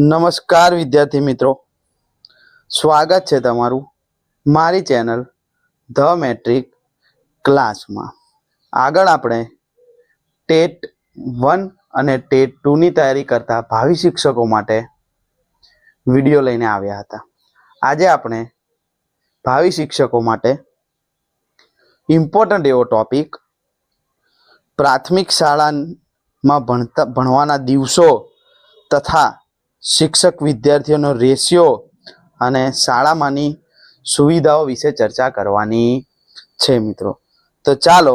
નમસ્કાર વિદ્યાર્થી મિત્રો. સ્વાગત છે તમારું મારી ચેનલ ધ મેટ્રિક ક્લાસમાં. આગળ આપણે ટેટ વન અને ટેટ ટુની તૈયારી કરતા ભાવિ શિક્ષકો માટે વીડિયો લઈને આવ્યા હતા. આજે આપણે ભાવિ શિક્ષકો માટે ઇમ્પોર્ટન્ટ એવો ટોપિક પ્રાથમિક શાળામાં ભણતા ભણવાના દિવસો તથા શિક્ષક વિદ્યાર્થીઓનો રેશિયો અને શાળામાંની સુવિધાઓ વિશે ચર્ચા કરવાની છે મિત્રો. તો ચાલો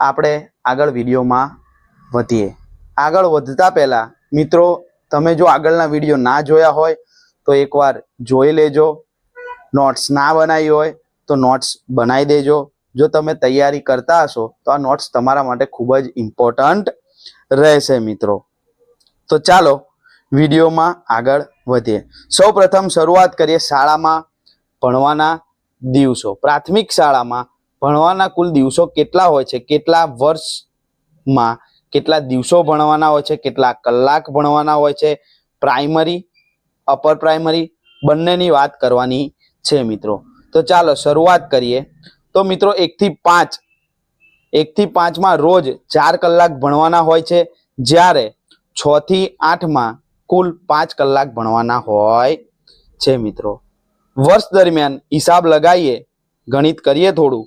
આપણે આગળ વિડીયોમાં વધીએ. આગળ વધતા પહેલા મિત્રો, તમે જો આગળના વીડિયો ના જોયા હોય, તો એકવાર જોઈ લેજો. નોટ્સ ના બનાવી હોય, તો નોટ્સ બનાવી દેજો. જો તમે તૈયારી કરતા હશો, તો આ નોટ્સ તમારા માટે ખૂબ જ ઇમ્પોર્ટન્ટ રહેશે મિત્રો. તો ચાલો વિડીયોમાં આગળ વધીએ. સૌ પ્રથમ શરૂઆત કરીએ શાળામાં ભણવાના દિવસો. પ્રાથમિક શાળામાં ભણવાના કુલ દિવસો કેટલા હોય છે? કેટલા વર્ષમાં કેટલા દિવસો ભણવાના હોય છે? કેટલા કલાક ભણવાના હોય છે? પ્રાઇમરી, અપર પ્રાઇમરી બંનેની વાત કરવાની છે મિત્રો. તો ચાલો શરૂઆત કરીએ. તો મિત્રો એકથી પાંચ. એકથી પાંચમાં રોજ ચાર કલાક ભણવાના હોય છે. જ્યારે છથી આઠમાં કુલ પાંચ કલાક ભણવાના હોય છે મિત્રો. વર્ષ દરમિયાન હિસાબ લગાવીએ ગણિત કરીએ થોડું,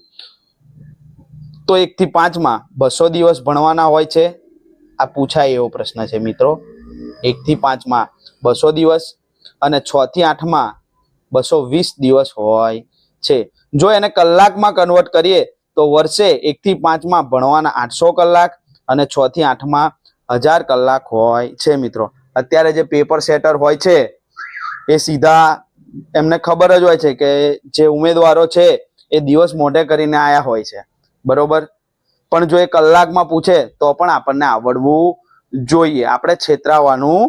તો એકથી પાંચમાં બસો દિવસ ભણવાના હોય છે? આ પૂછાય એવો પ્રશ્ન છે મિત્રો. એકથી પાંચમાં બસો દિવસ અને છથી આઠમાં બસો વીસ દિવસ હોય છે. જો એને કલાકમાં કન્વર્ટ કરીએ, તો વર્ષે એકથી પાંચમાં ભણવાના આઠસો કલાક અને છથી આઠમાં હજાર કલાક હોય છે મિત્રો. અત્યારે જે પેપર સેટર હોય છે, એ સીધા એમને ખબર જ હોય છે કે જે ઉમેદવારો છે, એ દિવસ મોઢે કરીને આયા હોય છે. બરોબર? પણ જો એ કલાકમાં પૂછે, તો પણ આપણને આવડવું જોઈએ. આપણે છેતરાવાનું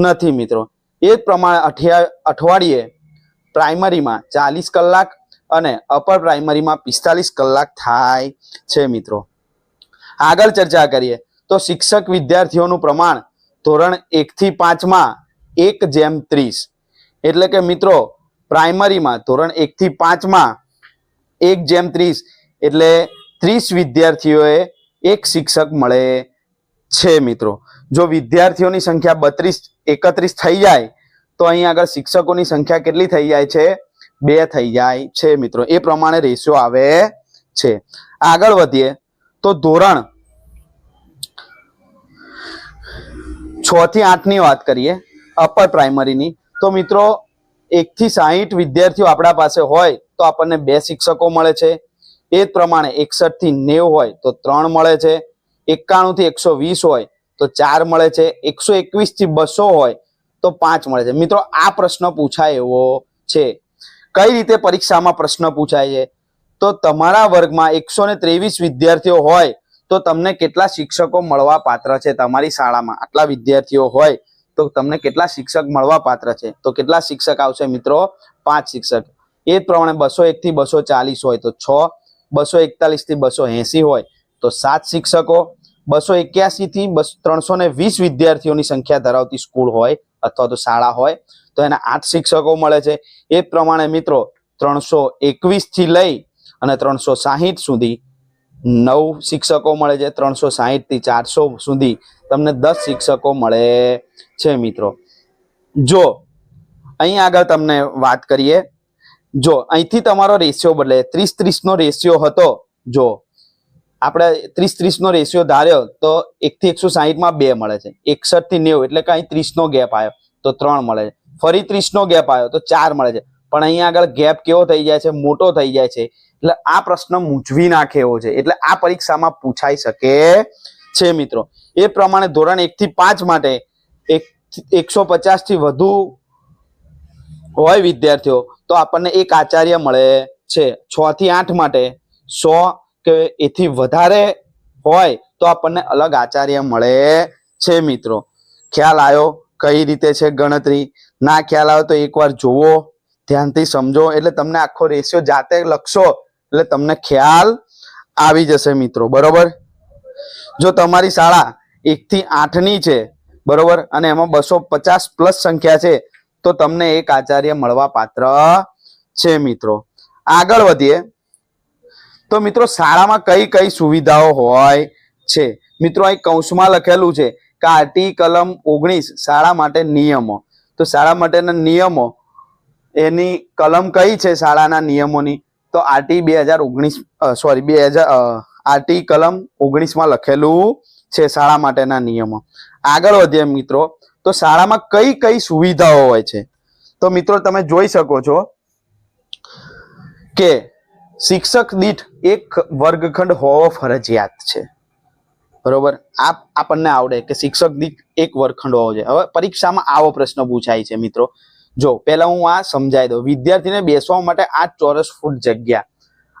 નથી મિત્રો. એ જ પ્રમાણે અઠવાડિયે પ્રાઇમરીમાં ચાલીસ કલાક અને અપર પ્રાઇમરીમાં પિસ્તાલીસ કલાક થાય છે મિત્રો. આગળ ચર્ચા કરીએ. તો શિક્ષક વિદ્યાર્થીઓનું પ્રમાણ ધોરણ એકથી પાંચમાં એક જેમ ત્રીસ. એટલે કે મિત્રો, પ્રાઇમરીમાં ધોરણ એકથી પાંચમાં એક જેમ ત્રીસ, એટલે ત્રીસ વિદ્યાર્થીઓએ એક શિક્ષક મળે છે મિત્રો. જો વિદ્યાર્થીઓની સંખ્યા બત્રીસ, એકત્રીસ થઈ જાય, તો અહીં આગળ શિક્ષકોની સંખ્યા કેટલી થઈ જાય છે? બે થઈ જાય છે મિત્રો. એ પ્રમાણે રેશિયો આવે છે. આગળ વધીએ, તો ધોરણ છ થી આઠની વાત કરીએ અપર પ્રાઇમરીની તો મિત્રો એક થી સાહીઠ વિદ્યાર્થીઓ આપણા પાસે હોય તો આપણને બે શિક્ષકો મળે છે. એ જ પ્રમાણે એકસઠથી નેવું હોય તો ત્રણ મળે છે. એકાણું થી એકસો વીસ હોય તો ચાર મળે છે. એકસો એકવીસથી બસો હોય તો પાંચ મળે છે. મિત્રો, આ પ્રશ્ન પૂછાય એવો છે. કઈ રીતે પરીક્ષામાં પ્રશ્ન પૂછાય છે? તો તમારા વર્ગમાં એકસો ને ત્રેવીસ વિદ્યાર્થીઓ હોય તો તમને કેટલા શિક્ષકો મળવા પાત્ર છે તમારી શાળામાં? આટલા વિદ્યાર્થીઓ હોય તો તમને કેટલા શિક્ષક મળવા પાત્ર છે? તો કેટલા શિક્ષક આવશે મિત્રો? પાંચ શિક્ષક. એ જ પ્રમાણે બસો એકથી બસો ચાલીસ હોય તો છ, બસો એકતાલીસથી બસો એંસી હોય તો સાત શિક્ષકો, બસો એક્યાસીથી બસ ત્રણસો ને વીસ વિદ્યાર્થીઓની સંખ્યા ધરાવતી સ્કૂલ હોય અથવા તો શાળા હોય તો એના આઠ શિક્ષકો મળે છે. એ પ્રમાણે મિત્રો ત્રણસો એકવીસથી લઈ અને ત્રણસો સાહીઠ સુધી નવ શિક્ષકો મળે છે, ત્રણસો સાહીઠથી ચારસો સુધી તમને દસ શિક્ષકો મળે છે મિત્રો. જો, અહીં આગળ તમને વાત કરીએ. જો, અહીંથી તમારો રેશિયો બદલે ત્રીસ ત્રીસનો રેશિયો હતો, જો, આપણે ત્રીસ ત્રીસનો રેશિયો ધાર્યો, તો એકથી એકસો સાહીઠમાં બે મળે છે. એકસઠથી નેવું, એટલે કે અહીં ત્રીસનો ગેપ આવ્યો, તો ત્રણ મળે છે. ફરી ત્રીસનો ગેપ આવ્યો, તો ચાર મળે છે. પણ અહીંયા આગળ ગેપ કેવો થઈ જાય છે, મોટો થઈ જાય છે, એટલે આ પ્રશ્ન મૂંઝવી નાખે એવો છે, એટલે આ પરીક્ષામાં પૂછાઈ શકે છે મિત્રો. એ પ્રમાણે ધોરણ એક થી પાંચ માટે એક એકસો પચાસથી વધુ હોય વિદ્યાર્થીઓ, તો આપણને એક આચાર્ય મળે છે. છ થી આઠ માટે સો કે એથી વધારે હોય, તો આપણને અલગ આચાર્ય મળે છે મિત્રો. ખ્યાલ આવ્યો કઈ રીતે છે ગણતરી? ના ખ્યાલ આવ્યો તો એકવાર જોવો ધ્યાનથી સમજો. એટલે તમને આખો રેશિયો જાતે લખશો. એટલે તમને ખ્યાલ આવી જશે મિત્રો. બરોબર? જો તમારી શાળા એક થી આઠની છે, બરોબર? અને એમાં બસો પચાસ પ્લસ સંખ્યા છે, તો તમને એક આચાર્ય મળવા પાત્ર છે મિત્રો. આગળ વધીએ. તો મિત્રો, શાળામાં કઈ કઈ સુવિધાઓ હોય છે? મિત્રો, અહીં કૌંસમાં લખેલું છે કે આરટી કલમ ઓગણીસ શાળા માટે નિયમો. તો શાળા માટેના નિયમો એની કલમ કઈ છે શાળાના નિયમોની? તો આરટી બે હજાર ઓગણીસ સોરી બે હજાર આરટી કલમ ઓગણીસમાં લખેલું છે શાળા માટેના નિયમો. આગળ વધીએ મિત્રો. તો શાળામાં કઈ કઈ સુવિધાઓ હોય છે? તો મિત્રો તમે જોઈ શકો છો કે શિક્ષક દીઠ એક વર્ગખંડ હોવો ફરજિયાત છે. બરોબર? આ આપણને આવડે કે શિક્ષક દીઠ એક વર્ગખંડ હોવો જોઈએ. હવે પરીક્ષામાં આવો પ્રશ્ન પૂછાય છે મિત્રો. જો, પહેલા હું આ સમજાવી દઉં. વિદ્યાર્થીને બેસવા માટે આ ચોરસ ફૂટ જગ્યા.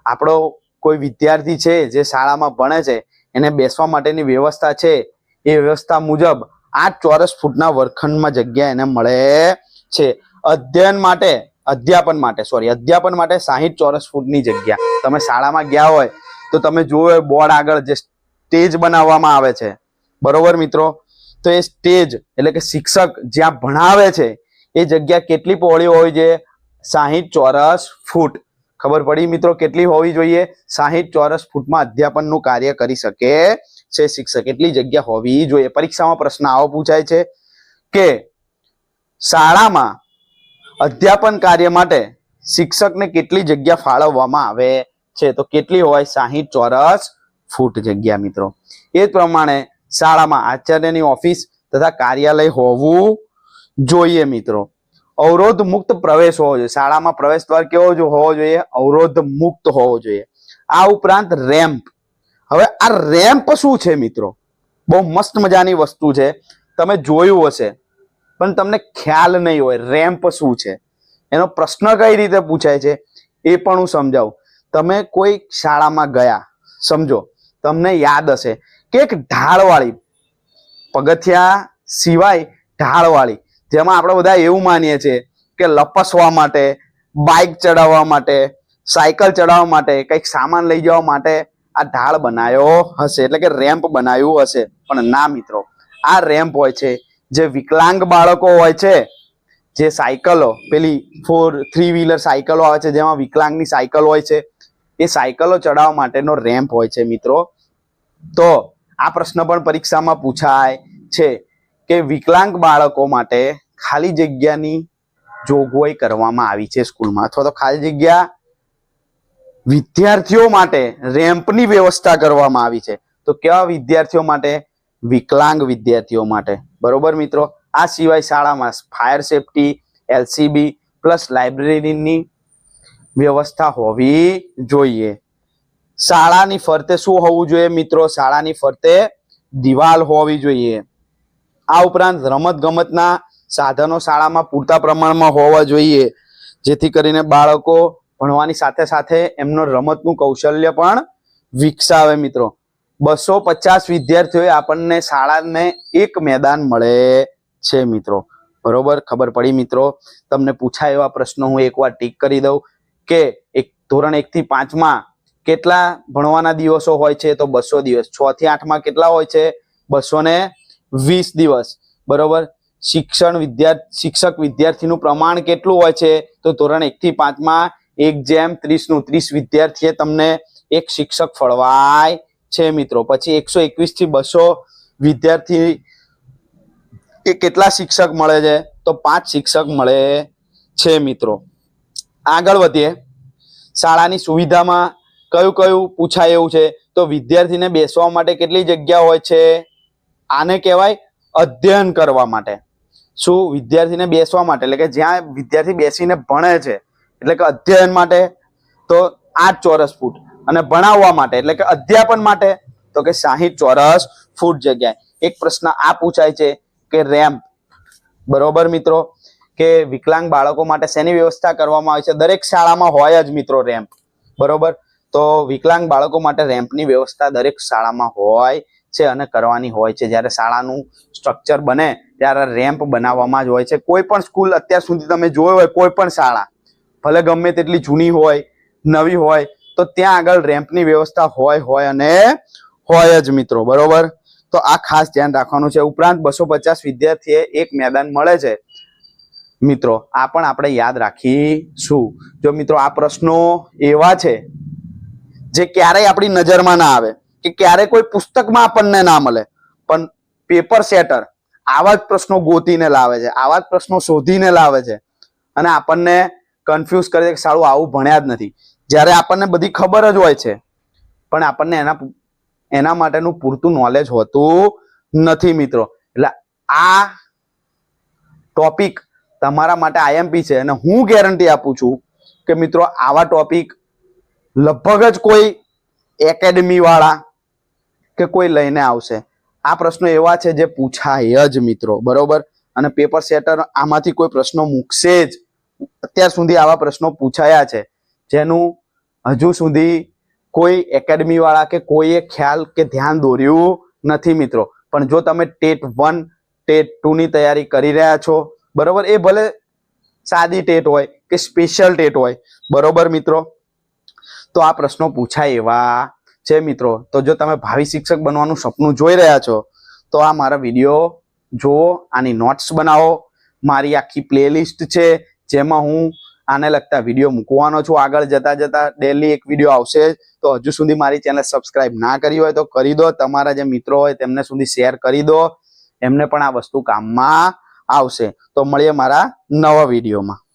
આપણો કોઈ વિદ્યાર્થી છે જે શાળામાં ભણે છે, એને બેસવા માટેની વ્યવસ્થા છે. એ વ્યવસ્થા મુજબ આ ચોરસ ફૂટના વર્ગખંડમાં જગ્યા એને મળે છે. અધ્યયન માટે, અધ્યાપન માટે સોરી અધ્યાપન માટે સાહીઠ ચોરસ ફૂટની જગ્યા. તમે શાળામાં ગયા હોય, તો તમે જોયો બોર્ડ આગળ જે સ્ટેજ બનાવવામાં આવે છે. બરોબર મિત્રો? તો એ સ્ટેજ, એટલે કે શિક્ષક જ્યાં ભણાવે છે એ જગ્યા કેટલી પહોળી હોવી જોઈએ? સાહીઠ ચોરસ ફૂટ. ખબર પડી મિત્રો કેટલી હોવી જોઈએ? સાહીઠ ચોરસ ફૂટમાં અધ્યાપનનું કાર્ય કરી શકે છે શિક્ષક. એટલી જગ્યા હોવી જોઈએ? પરીક્ષામાં પ્રશ્ન આવો પૂછાય છે કે શાળામાં અધ્યાપન કાર્ય માટે શિક્ષકને કેટલી જગ્યા ફાળવવામાં આવે છે? તો કેટલી હોય? સાહીઠ ચોરસ ફૂટ જગ્યા મિત્રો. એ પ્રમાણે શાળામાં આચાર્યની ઓફિસ તથા કાર્યાલય હોવું જોઈએ મિત્રો. અવરોધ મુક્ત પ્રવેશ હોવો જોઈએ. શાળામાં પ્રવેશ દ્વાર કેવો હોવો જોઈએ? અવરોધ મુક્ત હોવો જોઈએ. આ ઉપરાંત રેમ્પ હવે આ રેમ્પ શું છે મિત્રો? બહુ મસ્ત મજાની વસ્તુ છે. તમે જોયું હશે. પણ તમને ખ્યાલ નહીં હોય. રેમ્પ શું છે? એનો પ્રશ્ન કઈ રીતે પૂછાય છે? એ પણ હું સમજાવું. તમે કોઈ શાળામાં ગયા, સમજો, તમને યાદ હશે કે એક ઢાળવાળી, પગથિયા સિવાય ઢાળવાળી જેમાં આપણે બધા એવું માનીએ છીએ કે લપસવા માટે બાઇક ચડાવવા માટે સાયકલ ચડાવવા માટે કંઈક સામાન લઈ જવા માટે આ ઢાળ બનાવ્યો હશે. એટલે કે રેમ્પ બનાવ્યું હશે. પણ ના મિત્રો, આ રેમ્પ હોય છે, જે વિકલાંગ બાળકો હોય છે, જે સાયકલો, પેલી ફોર થ્રી વ્હીલર સાયકલો આવે છે, જેમાં વિકલાંગની સાયકલ હોય છે, એ સાયકલો ચડાવવા માટેનો રેમ્પ હોય છે મિત્રો. તો આ પ્રશ્ન પણ પરીક્ષામાં પૂછાય છે. કે વિકલાંગ બાળકો માટે ખાલી જગ્યાની જોગવાઈ કરવામાં આવી છે સ્કૂલમાં. અથવા તો ખાલી જગ્યા વિદ્યાર્થીઓ માટે રેમ્પની વ્યવસ્થા કરવામાં આવી છે. તો કેવા વિદ્યાર્થીઓ માટે? વિકલાંગ વિદ્યાર્થીઓ માટે. બરોબર મિત્રો? આ સિવાય શાળામાં ફાયર સેફટી, એલસીબી પ્લસ લાઇબ્રેરીની વ્યવસ્થા હોવી જોઈએ. શાળાની ફરતે શું હોવું જોઈએ મિત્રો? શાળાની ફરતે દિવાલ હોવી જોઈએ. આ ઉપરાંત રમત ગમતના સાધનો શાળામાં પૂરતા પ્રમાણમાં હોવા જોઈએ. જેથી કરીને બાળકો ભણવાની સાથે સાથે એમનો રમતનું કૌશલ્ય પણ વિકસાવે મિત્રો. બસો પચાસ વિદ્યાર્થીઓએ આપણને શાળાને એક મેદાન મળે છે મિત્રો. બરોબર? ખબર પડી મિત્રો? તમને પૂછાય એવા પ્રશ્નો હું એકવાર ટીક કરી દઉં કે એક ધોરણ એક થી પાંચમાં કેટલા ભણવાના દિવસો હોય છે? તો બસો દિવસ. છ થી આઠમાં કેટલા હોય છે? બસો ને વીસ દિવસ. બરોબર? શિક્ષણ વિદ્યાર્થી શિક્ષક વિદ્યાર્થીનું પ્રમાણ કેટલું હોય છે? તો ધોરણ એક થી પાંચમાં એક જેમ ત્રીસનું, ત્રીસ વિદ્યાર્થીએ તમને એક શિક્ષક ફળવાય છે મિત્રો. પછી એકસો એકવીસથી બસો વિદ્યાર્થી એ કેટલા શિક્ષક મળે છે? તો પાંચ શિક્ષક મળે છે મિત્રો. આગળ વધીએ. શાળાની સુવિધામાં કયું કયું પૂછાય એવું છે? તો વિદ્યાર્થીને બેસવા માટે કેટલી જગ્યા હોય છે? આને કહેવાય અધ્યયન કરવા માટે. શું વિદ્યાર્થીને બેસવા માટે? એટલે કે જ્યાં વિદ્યાર્થી બેસીને ભણે છે, એટલે કે અધ્યયન માટે, તો આઠ ચોરસ ફૂટ. અને ભણાવવા માટે, એટલે કે અધ્યાપન માટે, તો કે સાહીઠ ચોરસ ફૂટ જગ્યાએ. એક પ્રશ્ન આ પૂછાય છે કે રેમ્પ, બરોબર મિત્રો? કે વિકલાંગ બાળકો માટે શેની વ્યવસ્થા કરવામાં આવે છે? દરેક શાળામાં હોય જ મિત્રો રેમ્પ, બરોબર? તો વિકલાંગ બાળકો માટે રેમ્પની વ્યવસ્થા દરેક શાળામાં હોય છે અને કરવાની હોય છે. જ્યારે શાળાનું સ્ટ્રક્ચર બને, ત્યારે રેમ્પ બનાવવામાં જ હોય છે. કોઈ પણ સ્કૂલ અત્યાર સુધી તમે જોયો હોય, કોઈ પણ શાળા, ભલે ગમે તેટલી જૂની હોય, નવી હોય, તો ત્યાં આગળ રેમ્પની વ્યવસ્થા હોય હોય અને હોય જ મિત્રો, બરોબર? તો આ ખાસ ધ્યાન રાખવાનું છે. ઉપરાંત બસો પચાસ વિદ્યાર્થીએ એક મેદાન મળે છે. મિત્રો, આ પણ આપણે યાદ રાખીશું. જો મિત્રો, આ પ્રશ્નો એવા છે, જે ક્યારેય આપણી નજરમાં ના આવે. કે ક્યારેય કોઈ પુસ્તકમાં આપણને ના મળે. પણ પેપર સેટર આવા જ પ્રશ્નો ગોતીને લાવે છે, આવા જ પ્રશ્નો શોધીને લાવે છે. અને આપણને કન્ફ્યુઝ કરે છે કે સારું આવું ભણ્યા જ નથી. જ્યારે આપણને બધી ખબર જ હોય છે, પણ આપણને એના એના માટેનું પૂરતું નોલેજ હોતું નથી મિત્રો. એટલે આ ટોપિક તમારા માટે આઈએમપી છે અને હું ગેરંટી આપું છું કે મિત્રો આવા ટોપિક લગભગ જ કોઈ એકેડમી વાળા કે કોઈ લઈને આવશે? આ પ્રશ્નો એવા છે જે પૂછાય જ મિત્રો, બરોબર? અને પેપર સેટર આમાંથી કોઈ પ્રશ્નો મૂકશે જ. અત્યાર સુધી આવા પ્રશ્નો પૂછાયા છે. જેનું હજુ સુધી કોઈ એકેડમી વાળા કે કોઈએ ખ્યાલ કે ધ્યાન દોર્યું નથી મિત્રો. પણ જો તમે ટેટ વન, ટેટ ટુ ની તૈયારી કરી રહ્યા છો, બરોબર? એ ભલે સાદી ટેટ હોય કે સ્પેશિયલ ટેટ હોય, બરોબર મિત્રો? તો આ પ્રશ્નો પૂછાય એવા છે મિત્રો, તો જો તમે ભાવિ શિક્ષક બનવાનું સપનું જોઈ રહ્યા છો, તો આ મારા વીડિયો જુઓ, આની નોટ્સ બનાવો. મારી આખી પ્લેલિસ્ટ છે, જેમાં હું આને લગતા વીડિયો મૂકવાનો છું. આગળ જતા જતા ડેલી એક વીડિયો આવશે, તો હજુ સુધી મારી ચેનલ સબસ્ક્રાઇબ ના કરી હોય તો કરી દો. તમારા જે મિત્રો હોય તેમને સુધી શેર કરી દો. એમને પણ આ વસ્તુ કામમાં આવશે. તો મળીએ મારા નવા વિડીયોમાં.